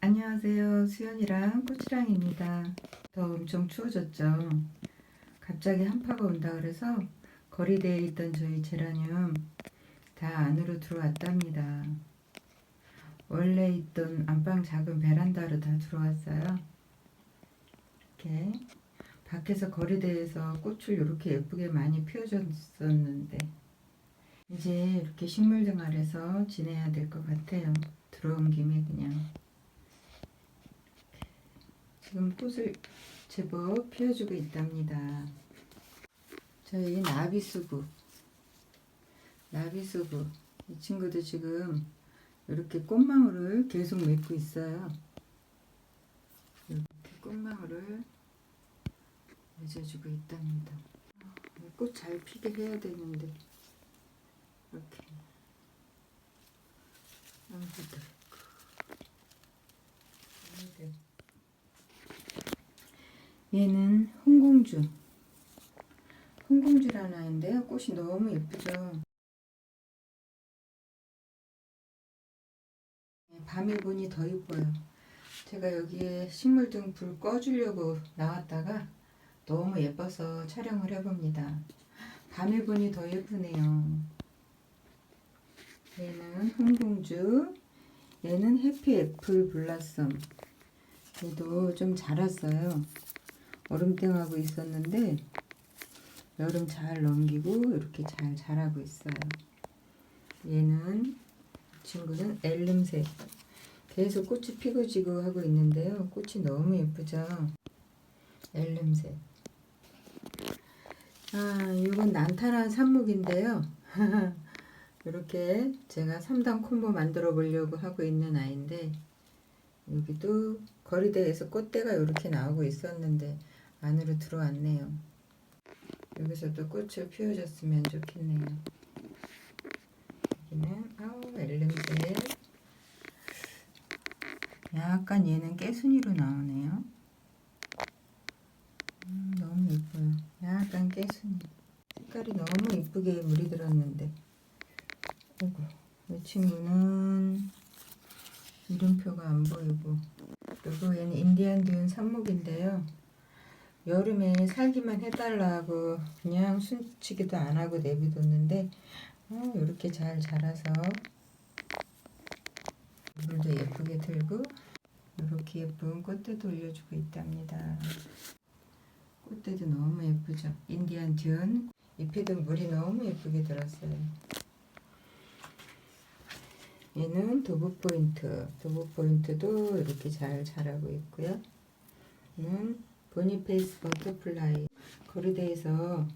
안녕하세요. 수연이랑 꽃이랑입니다. 더 엄청 추워졌죠. 갑자기 한파가 온다 그래서 거리대에 있던 저희 제라늄 다 안으로 들어왔답니다. 원래 있던 안방 작은 베란다로 다 들어왔어요. 이렇게 밖에서 거리대에서 꽃을 이렇게 예쁘게 많이 피워줬었는데 이제 이렇게 식물등 아래서 지내야 될 것 같아요. 들어온 김에 그냥 지금 꽃을 제법 피워주고 있답니다. 저희 나비수구, 나비수구 이 친구도 지금 이렇게 꽃망울을 계속 맺고 있어요. 이렇게 꽃망울을 맺어주고 있답니다. 꽃 잘 피게 해야 되는데 이렇게 아무것도 네. 얘는 홍공주. 홍공주라는 아이인데요. 꽃이 너무 예쁘죠. 네, 밤에 보니 더 예뻐요. 제가 여기에 식물 등 불 꺼주려고 나왔다가 너무 예뻐서 촬영을 해봅니다. 밤에 보니 더 예쁘네요. 얘는 홍공주. 얘는 해피 애플 블라썸. 얘도 좀 자랐어요. 얼음땡하고 있었는데 여름 잘 넘기고 이렇게 잘 자라고 있어요. 얘는 이 친구는 엘름색 계속 꽃이 피고 지고 하고 있는데요. 꽃이 너무 예쁘죠. 엘름색. 아, 이건 난타란 삽목인데요. 이렇게 제가 3단 콤보 만들어 보려고 하고 있는 아이인데 여기도 거리대에서 꽃대가 이렇게 나오고 있었는데 안으로 들어왔네요. 여기서도 꽃을 피워줬으면 좋겠네요. 여기는 아우 엘름색 약간 얘는 깨순이로 나오네요. 음, 너무 예뻐요. 약간 깨순이. 색깔이 너무 이쁘게 물이 들었는데. 아이고, 이 친구는 이름표가 안 보이고. 그리고 얘는 인디안 듀운 삽목인데요. 여름에 살기만 해달라고 그냥 숨치기도 안 하고 내비뒀는데 어, 이렇게 잘 자라서 물도 예쁘게 들고 이렇게 예쁜 꽃대도 올려주고 있답니다. 꽃대도 너무 예쁘죠. 인디안 듀운 잎에도 물이 너무 예쁘게 들었어요. 얘는 도브 포인트, 도브 포인트도 이렇게 잘 자라고 있고요. 얘는 보니페이스 버터플라이 거리대에서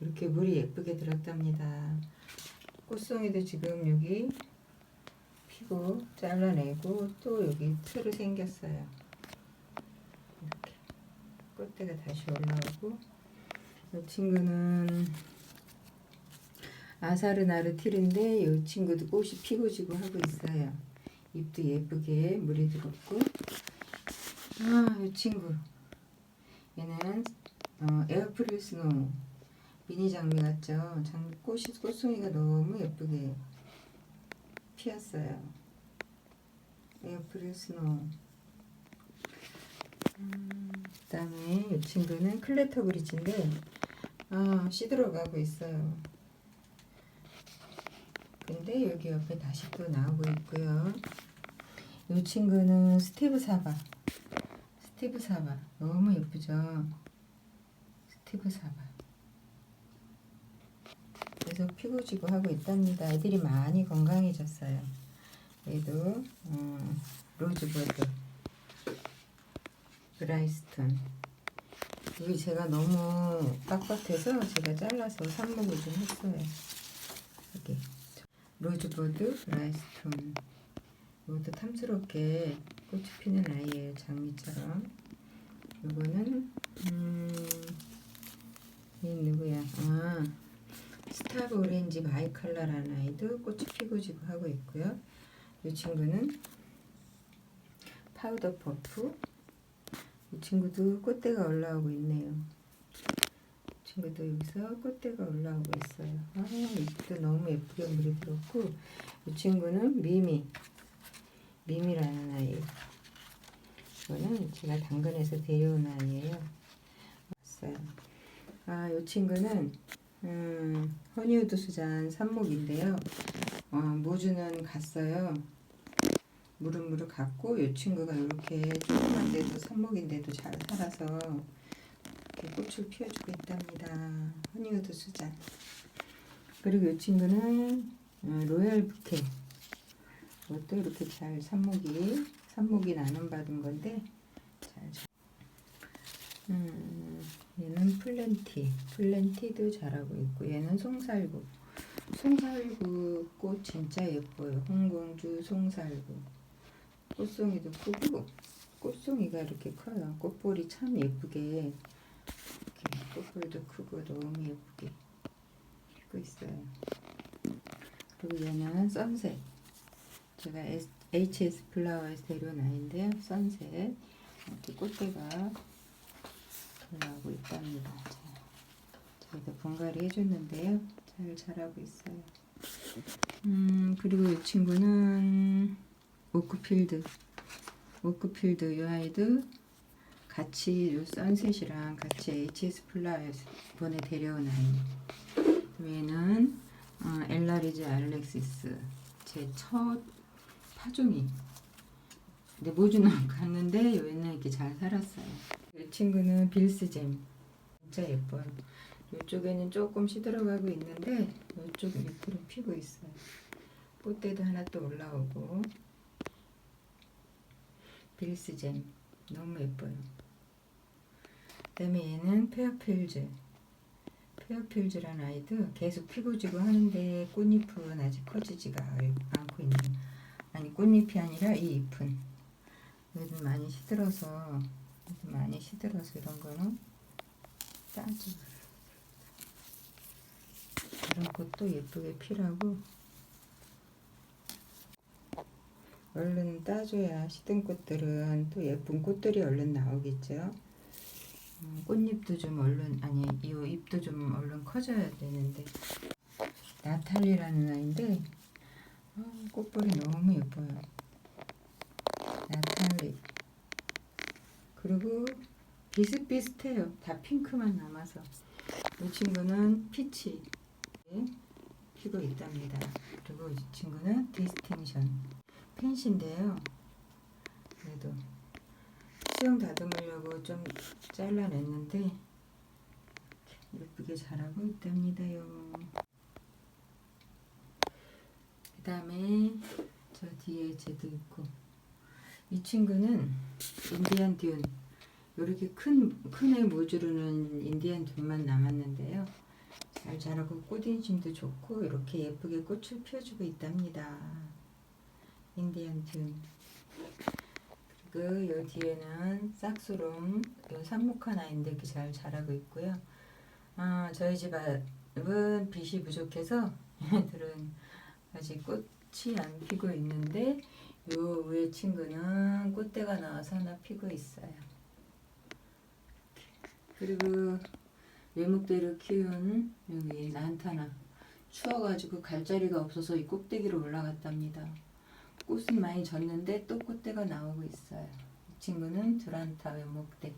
이렇게 물이 예쁘게 들었답니다. 꽃송이도 지금 여기 피고 잘라내고 또 여기 틀이 생겼어요. 이렇게 꽃대가 다시 올라오고 이 친구는 아사르나르틸인데 이 친구도 꽃이 피고 지고 하고 있어요. 잎도 예쁘게 물이 들었고 아, 이 친구 얘는 어, 에어프릴 스노우 미니 장미 같죠? 장미 꽃이 꽃송이가 너무 예쁘게 피었어요. 에어프릴 스노우. 음, 그 다음에 이 친구는 클레터 브리지인데 아, 시들어가고 있어요. 근데 여기 옆에 다시 또 나오고 있고요. 이 친구는 스티브 사바. 스티브 사바. 너무 예쁘죠? 스티브 사바. 계속 피고 지고 하고 있답니다. 애들이 많이 건강해졌어요. 얘도 음, 로즈버드 브라이스톤 여기 제가 너무 빡빡해서 제가 잘라서 삽목을 좀 했어요. 여기 로즈버드 브라이스톤 이것도 탐스럽게 꽃이 피는 아이예요. 장미처럼 이거는 음, 이 누구야? 아 스타브 오렌지 바이컬러라는 아이도 꽃이 피고 지고 하고 있고요. 이 친구는 파우더 퍼프. 이 친구도 꽃대가 올라오고 있네요. 이 친구도 여기서 꽃대가 올라오고 있어요. 아, 잎도 너무 예쁘게 물이 들었고, 이 친구는 미미. 미미라는 아이. 이거는 제가 당근에서 데려온 아이예요. 아, 이 친구는 음, 허니우드 수잔 삽목인데요. 어, 모주는 갔어요. 무릎무릎 갔고 이 친구가 이렇게 조그만데도 삽목인데도 잘 살아서 꽃을 피워주고 있답니다. 허니우드 수잔. 그리고 이 친구는 어, 로얄 부케. 이것도 이렇게 잘 삽목이 삽목이 나눔 받은 건데 잘. 자- 음, 얘는 플랜티. 플랜티도 잘하고 있고 얘는 송살구. 송살구 꽃 진짜 예뻐요. 홍공주 송살구. 꽃송이도 크고 꽃송이가 이렇게 커요. 꽃볼이 참 예쁘게 꽃볼도 크고 너무 예쁘게 피고 있어요. 그리고 얘는 선셋. 제가 HS 플라워에서 데려온 아이인데요. 선셋. 이렇게 꽃대가 올라오고 있답니다. 자, 저희도 분갈이 해줬는데요. 잘 자라고 있어요. 음, 그리고 이 친구는 오크필드. 오크필드 이 아이도 같이 요 선셋이랑 같이 HS 플라워에서 이번에 데려온 아이. 얘는 어, 엘라리즈 알렉시스 제 첫 파종이. 근데 모주는 갔는데 얘는 이렇게 잘 살았어요. 이 친구는 빌스잼 진짜 예뻐요. 이쪽에는 조금 시들어가고 있는데 이쪽 밑으로 피고 있어요. 꽃대도 하나 또 올라오고 빌스잼 너무 예뻐요. 그다음에 얘는 페어필즈 페어필즈라는 아이도 계속 피고 지고 하는데 꽃잎은 아직 커지지가 않고 아니 꽃잎이 아니라 이 잎은. 얘도 많이 시들어서 얘도 많이 시들어서 이런 거는 따지 이런 꽃도 예쁘게 피라고. 얼른 따줘야 시든 꽃들은 또 예쁜 꽃들이 얼른 나오겠죠. 음, 꽃잎도 좀 얼른 아니 이 잎도 좀 얼른 커져야 되는데. 나탈리라는 아이인데 아, 꽃볼이 너무 예뻐요. 나탈리 그리고 비슷비슷해요. 다 핑크만 남아서 이 친구는 피치 피고 있답니다. 그리고 이 친구는 디스팅션 펜시인데요. 그래도 수영 다듬으려고 좀 잘라냈는데 예쁘게 자라고 있답니다요. 그 다음에 저 뒤에 쟤도 있고 이 친구는 인디안 듀 이렇게 큰 큰애 모주로는 인디안 듀만 남았는데요. 잘 자라고 꽃인심도 좋고 이렇게 예쁘게 꽃을 피워주고 있답니다. 인디안 듀 그리고 요 뒤에는 싹수롬 요 삽목한 아이인데 이렇게 잘 자라고 있고요. 아 저희 집은 빛이 부족해서 얘들은 아직 꽃이 안 피고 있는데 요 위에 친구는 꽃대가 나와서 하나 피고 있어요. 그리고 외목대로 키운 여기 란타나 추워가지고 갈 자리가 없어서 이 꼭대기로 올라갔답니다. 꽃은 많이 졌는데 또 꽃대가 나오고 있어요. 이 친구는 두란타 외목대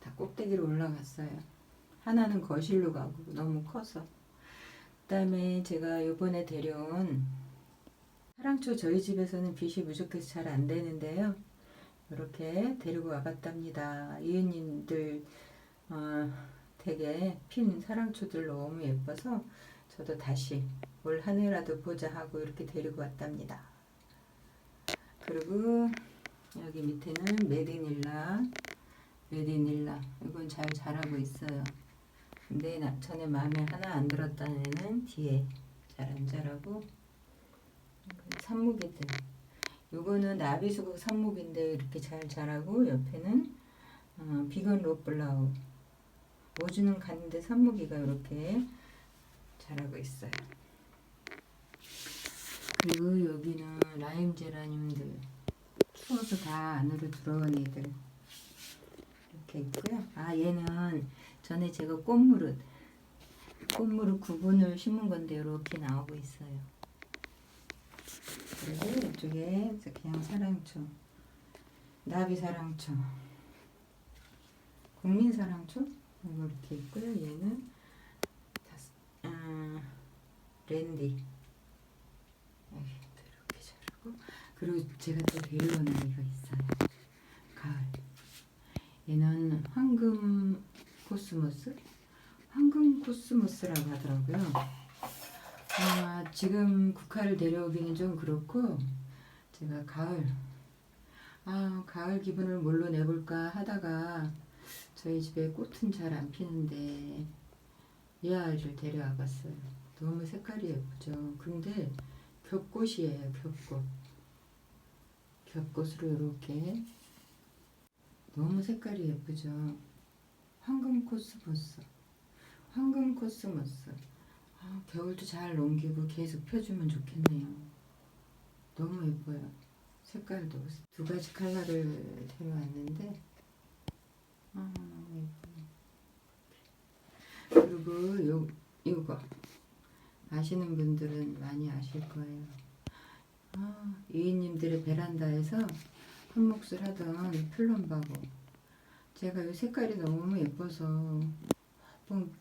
다 꼭대기로 올라갔어요. 하나는 거실로 가고 너무 커서. 그다음에 제가 요번에 데려온 사랑초 저희 집에서는 빛이 부족해서 잘 안 되는데요. 이렇게 데리고 와봤답니다. 이웃님들 어, 되게 핀 사랑초들 너무 예뻐서 저도 다시 올 한 해라도 보자 하고 이렇게 데리고 왔답니다. 그리고 여기 밑에는 메디닐라 메디닐라 이건 잘 자라고 있어요. 근데 나, 전에 마음에 하나 안 들었던 애는 뒤에 잘 안 자라고 산목이들 요거는 나비수국 산목인데 이렇게 잘 자라고 옆에는 어, 비건 로블라우 모주는 갔는데 산목이가 이렇게 자라고 있어요. 그리고 여기는 라임 제라늄들 추워서 다 안으로 들어온 애들 이렇게 있고요. 아 얘는 전에 제가 꽃무릇 꽃무릇 구분을 심은 건데 이렇게 나오고 있어요. 그리고 이쪽에 그냥 사랑초 나비 사랑초 국민 사랑초 이거 이렇게 있고요. 얘는 다스- 아, 랜디. 이렇게 자르고 그리고 제가 또 데려온 아이가 있어요. 가을. 얘는 황금 코스모스? 황금 코스모스라고 하더라고요. 아, 지금 국화를 데려오기는 좀 그렇고 제가 가을 아 가을 기분을 뭘로 내볼까 하다가 저희 집에 꽃은 잘 안 피는데 이 아이를 데려와 봤어요. 너무 색깔이 예쁘죠. 근데 겹꽃이에요 겹꽃. 겹꽃으로 이렇게. 너무 색깔이 예쁘죠 황금 코스모스. 황금 코스모스. 아, 겨울도 잘 넘기고 계속 펴주면 좋겠네요. 너무 예뻐요. 색깔도. 두 가지 컬러를 데려왔는데 아 예뻐요. 그리고 요 이거. 아시는 분들은 많이 아실 거예요. 아 이인님들의 베란다에서 한 몫을 하던 플럼바고 제가 이 색깔이 너무 예뻐서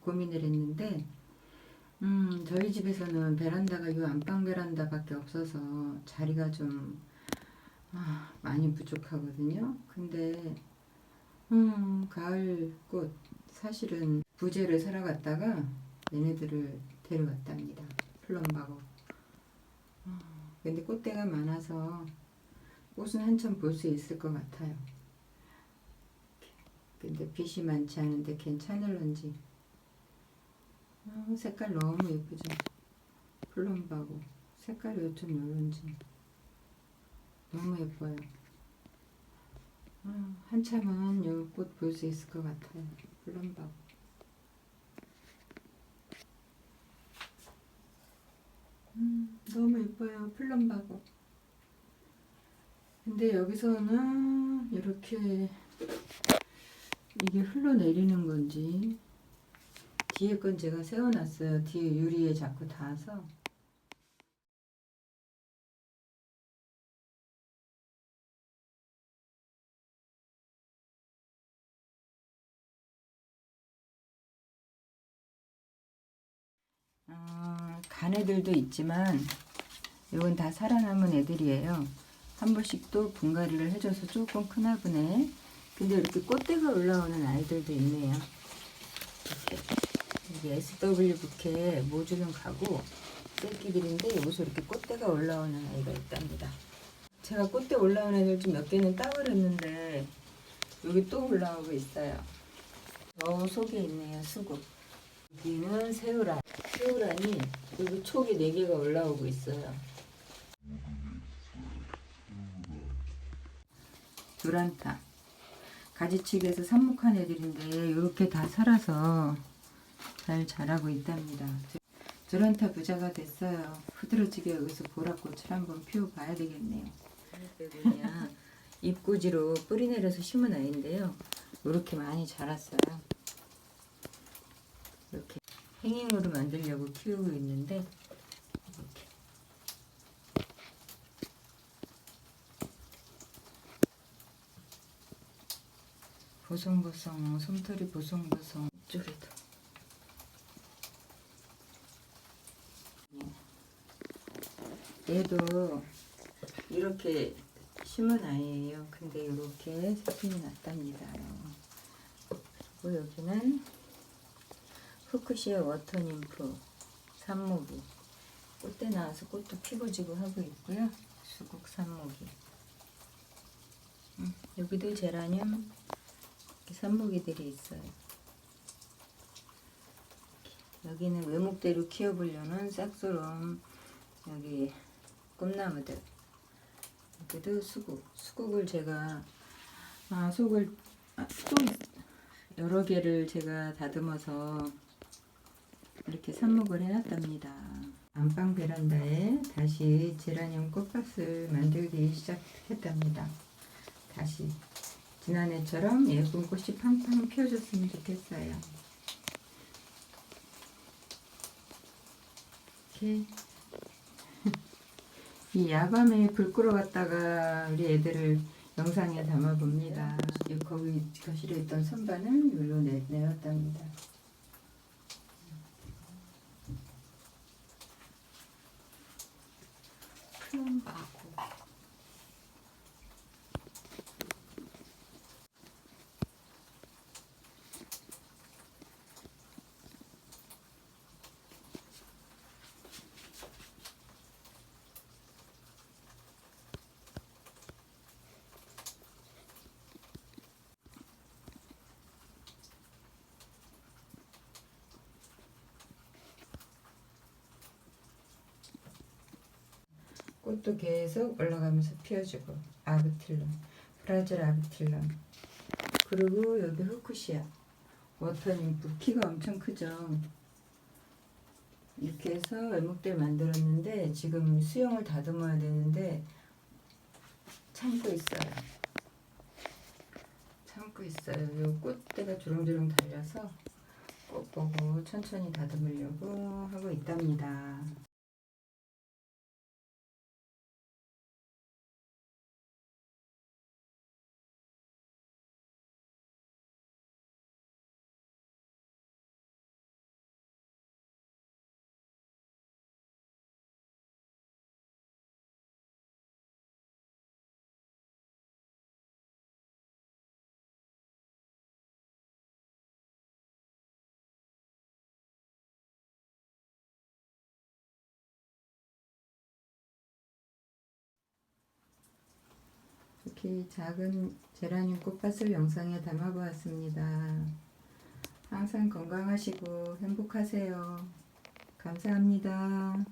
고민을 했는데 음 저희 집에서는 베란다가 이 안방 베란다밖에 없어서 자리가 좀 아, 많이 부족하거든요. 근데 음, 가을 꽃 사실은 부재를 사러 갔다가 얘네들을 데려왔답니다. 플럼바고. 아, 근데 꽃대가 많아서 꽃은 한참 볼 수 있을 것 같아요. 근데 빛이 많지 않은데 괜찮을런지. 아, 색깔 너무 예쁘죠. 플럼바고 색깔이 어쩜 요런지. 너무 예뻐요. 아, 한참은 이꽃볼 수 있을 것 같아요. 플럼바고. 음, 너무 예뻐요. 플럼바고. 근데 여기서는 이렇게 이게 흘러내리는 건지 뒤에 건 제가 세워놨어요. 뒤에 유리에 자꾸 닿아서. 어, 간 애들도 있지만 이건 다 살아남은 애들이에요. 한 번씩 또 분갈이를 해줘서 조금 크나 보네. 근데 이렇게 꽃대가 올라오는 아이들도 있네요. 이게 SW 부케 모주는 가고 새끼들인데 여기서 이렇게 꽃대가 올라오는 아이가 있답니다. 제가 꽃대 올라오는 애들 좀 몇 개는 따버렸는데 여기 또 올라오고 있어요. 저 속에 있네요, 수국. 여기는 새우란. 새우란이 여기 촉이 4개가 올라오고 있어요. 두란타. 가지치기에서 삽목한 애들인데 이렇게 다 살아서 잘 자라고 있답니다. 두란타 부자가 됐어요. 흐드러지게 여기서 보라꽃을 한번 피워봐야 되겠네요. 그냥 잎꽂이로 뿌리 내려서 심은 아이인데요. 이렇게 많이 자랐어요. 이렇게 행잉으로 만들려고 키우고 있는데 이렇게 보송보송 솜털이 보송보송 이쪽에도 얘도 이렇게 심은 아이예요. 근데 이렇게 새침이 났답니다. 그리고 여기는 후크시아 워터님프 산모기 꽃대 나와서 꽃도 피고 지고 하고 있고요. 수국 산모기 음, 여기도 제라늄 이렇게 산모기들이 있어요. 여기는 외목대로 키워보려는 싹소롬 여기 꿈나무들 여기도 수국 수국을 제가 아 속을 아, 또 여러 개를 제가 다듬어서 이렇게 삽목을 해놨답니다. 안방 베란다에 다시 제라늄 꽃밭을 만들기 시작했답니다. 다시 지난해처럼 예쁜 꽃이 팡팡 피어줬으면 좋겠어요. 이렇게 이 야밤에 불 끄러 갔다가 우리 애들을 영상에 담아봅니다. 이 거기 거실에 있던 선반을 여기로 내, 내놨답니다. 플럼바고 꽃도 계속 올라가면서 피워주고 아브틸럼, 브라질 아브틸럼. 그리고 여기 후쿠시아 워터님프 키가 엄청 크죠. 이렇게 해서 외목들 만들었는데 지금 수영을 다듬어야 되는데 참고 있어요. 참고 있어요. 요 꽃대가 주렁주렁 달려서 꽃 보고 천천히 다듬으려고 하고 있답니다 이렇게 작은 제라늄 꽃밭을 영상에 담아보았습니다. 항상 건강하시고 행복하세요. 감사합니다.